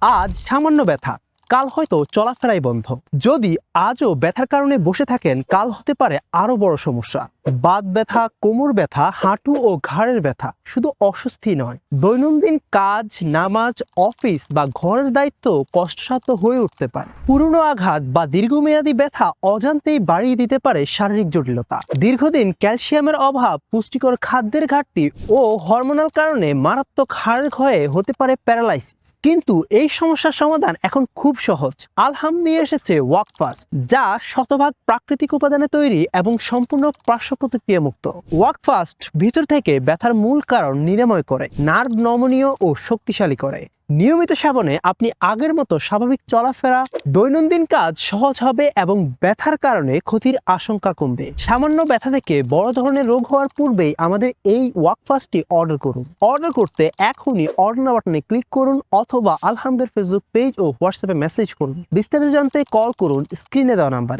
আজ সামান্য ব্যথা। কাল হয়তো চলাফেরাই বন্ধ। যদি আজও ব্যথার কারণে বসে থাকেন, কাল হতে পারে আরও বড় সমস্যা। বাত ব্যথা, কোমর ব্যথা, হাঁটু ও ঘাড়ের ব্যথা শুধু অস্বস্তি নয়। দৈনন্দিন কাজ, নামাজ, অফিস বা ঘরের দায়িত্ব কষ্টসাধ্য হয়ে উঠতে পারে। পুরনো আঘাত বা দীর্ঘমেয়াদী ব্যথা অজান্তেই বাড়িয়ে দিতে পারে শারীরিক জটিলতা। দীর্ঘদিন ক্যালসিয়ামের অভাব, পুষ্টিকর খাদ্যের ঘাটতি ও হরমোনাল কারণে মারাত্মক হাড় ক্ষয়ে হতে পারে প্যারালাইসিস। কিন্তু এই সমস্যার সমাধান এখন খুব সহজ। আলহাম নিয়ে এসেছে ওয়াকফাস, যা শতভাগ প্রাকৃতিক উপাদানে তৈরি এবং সম্পূর্ণ পার্শ্ব প্রতিক্রিয়া মুক্ত ওয়াকফাস্ট ভিতর থেকে ব্যথার মূল কারণ নিরাময় করে, নার্ভ নমনীয় ও শক্তিশালী করে। নিয়মিত সেবনে আপনি আগের মতো স্বাভাবিক চলাফেরা, দৈনন্দিন কাজ সহজ হবে এবং ব্যথার কারণে ক্ষতির আশঙ্কা কমবে। সামান্য ব্যথা থেকে বড় ধরনের রোগ হওয়ার পূর্বেই আমাদের এই ওয়াকফাস্টটি অর্ডার করুন। অর্ডার করতে এখনই অর্ডার বাটনে ক্লিক করুন অথবা আলহামদের ফেসবুক পেজ ও হোয়াটসঅ্যাপে মেসেজ করুন। বিস্তারিত জানতে কল করুন স্ক্রিনে দেওয়া নাম্বারে।